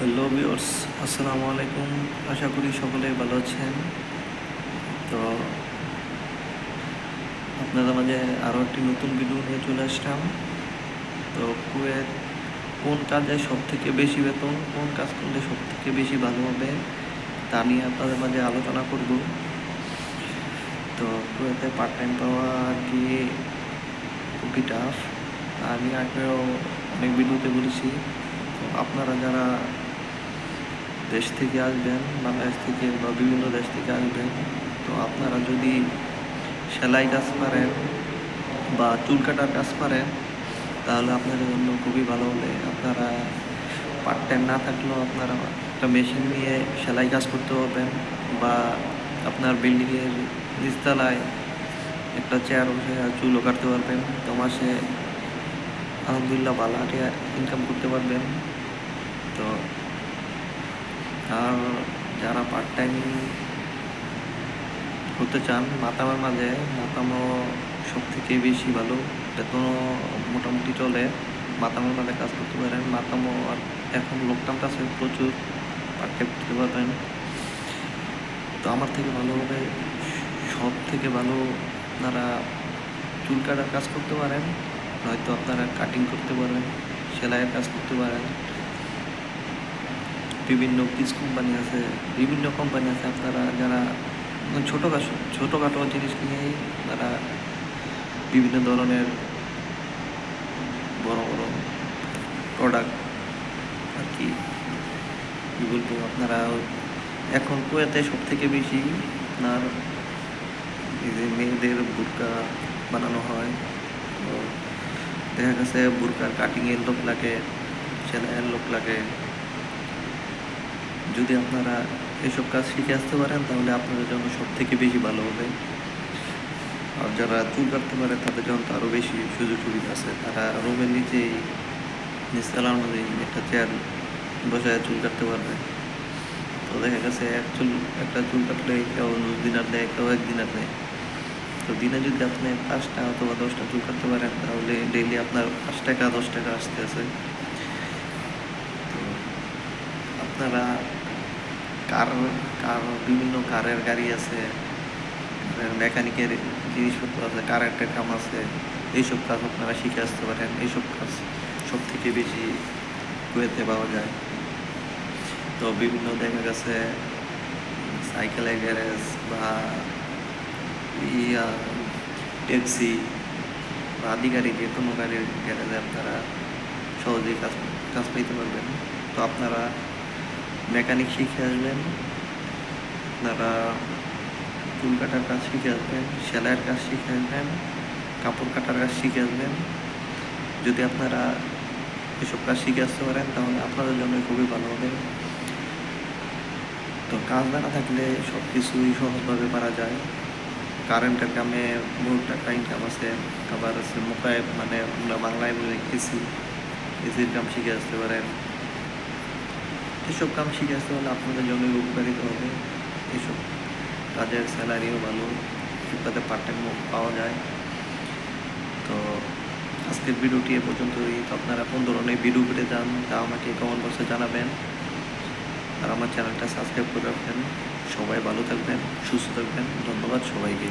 Hello viewers, আসসালামু আলাইকুম। আশা করি সকলেই ভালো আছেন। তো আপনাদের মাঝে আরও একটি নতুন ভিডিও নিয়ে চলে আসলাম। তো কুয়েত, কোন কাজে সব থেকে বেশি বেতন, কোন কাজ করলে সব থেকে বেশি ভালো হবে, তা নিয়ে আপনাদের মাঝে আলোচনা করব। তো কুয়েতে পার্ট টাইম পাওয়া আর কি খুবই টাফ আমি আগেও অনেক ভিডিওতে বলেছি। আপনারা যারা দেশ থেকে আসবেন বাংলাদেশ থেকে বা বিভিন্ন দেশ থেকে আসবেন, তো আপনারা যদি সেলাই কাজ পারেন বা চুল কাটার কাজ পারেন, তাহলে আপনাদের জন্য খুবই ভালো হবে। আপনারা পার্ট টাইম না থাকলেও আপনারা একটা মেশিন নিয়ে সেলাই কাজ করতে পারবেন বা আপনার বিল্ডিংয়ের নিচতলায় একটা চেয়ার বসে চুলও কাটতে পারবেন। তো মাসে আলহামদুলিল্লাহ ভালো ইনকাম করতে পারবেন। তো আর যারা পার্ট টাইম হতে চান, মাতামের মাঝে মাতামও সব থেকে বেশি ভালো। বেতনও মোটামুটি চলে। মাতামের মাঝে কাজ করতে পারেন। মাতামও আর এখন লোকটাম কাছে প্রচুর পার্ট টাইম করতে পারবেন। তো আমার থেকে ভালো হবে সব থেকে ভালো আপনারা চুল কাটার কাজ করতে পারেন, নয়তো আপনারা কাটিং করতে পারেন, সেলাইয়ের কাজ করতে পারেন। বিভিন্ন পিস কোম্পানি আছে, বিভিন্ন কোম্পানি আছে আপনারা যারা ছোটো খাটো ছোটোখাটো জিনিস নিয়েই তারা বিভিন্ন ধরনের বড় বড় প্রোডাক্ট আর কি বলব আপনারা, এখন কুয়েতে সব থেকে বেশি আপনার এই যে মেয়েদের বুরকা বানানো হয়, তো দেখা গেছে বুরকার কাটিংয়ের লোক লাগে, সেলাইয়ের লোক লাগে। যদি আপনারা এসব কাজ শিখে আসতে পারেন, তাহলে আপনাদের জন্য সব থেকে বেশি ভালো হবে। আর যারা চুল কাটতে পারে, তাদের জন্য তো আরও বেশি সুযোগ সুবিধা আছে। তারা রুমের নিচেই নিচতলার মধ্যেই একটা চেয়ার বসায় চুল কাটতে পারবে। তো দেখা গেছে এক চুল একটা চুল কাটলে কেউ দিনার দেয় কেউ এক দিনার দেয়। তো দিনে যদি আপনি পাঁচটা অথবা দশটা চুল কাটতে পারেন, তাহলে ডেইলি আপনার পাঁচ টাকা, দশ টাকা আসতে আছে। তো আপনারা কার কার, বিভিন্ন কারের গাড়ি আছে মেকানিকের জিনিসপত্র আছে কারেন্টের কাম আছে, এইসব কাজ আপনারা শিখে আসতে পারেন। এইসব কাজ সব থেকে বেশি কুয়েতে পাওয়া যায়। তো বিভিন্ন দেখা গেছে সাইকেলের গ্যারেজ বা ইয়া ট্যাক্সি বা আধিকারিক যে কোনো গাড়ির গ্যারেজে আপনারা সহজেই কাজ কাজ পাইতে পারবেন। তো আপনারা মেকানিক শিখে আসবেন, তারা চুল কাটার কাজ শিখে আসবেন, সেলাইয়ের কাজ শিখে আসবেন, কাপড় কাটার কাজ শিখে আসবেন। যদি আপনারা এসব কাজ শিখে আসতে পারেন, তাহলে আপনাদের জন্য খুবই ভালো হবে। তো কাজ না থাকলে সব কিছুই সহজভাবে পারা যায়। কারেন্টের কামে বহু টাকা ইনকাম আছে, আবার আছে মোকায় মানে আমরা বাংলায় বলে এসি এসির কাম শিখে আসতে পারেন। এসব কাম শিখে আসতে হলে আপনাদের জন্য উপকারিত হবে এসব। কাজের স্যালারিও ভালো তাতে পার্ট টাইম পাওয়া যায়। তো আজকের ভিডিওটি এ পর্যন্তই। তো আপনারা কোন ধরনের ভিডিও পেতে চান, তা আমাকে কমেন্ট বক্সে জানাবেন। আর আমার চ্যানেলটা সাবস্ক্রাইব করে রাখবেন। সবাই ভালো থাকবেন, সুস্থ থাকবেন। ধন্যবাদ সবাইকে।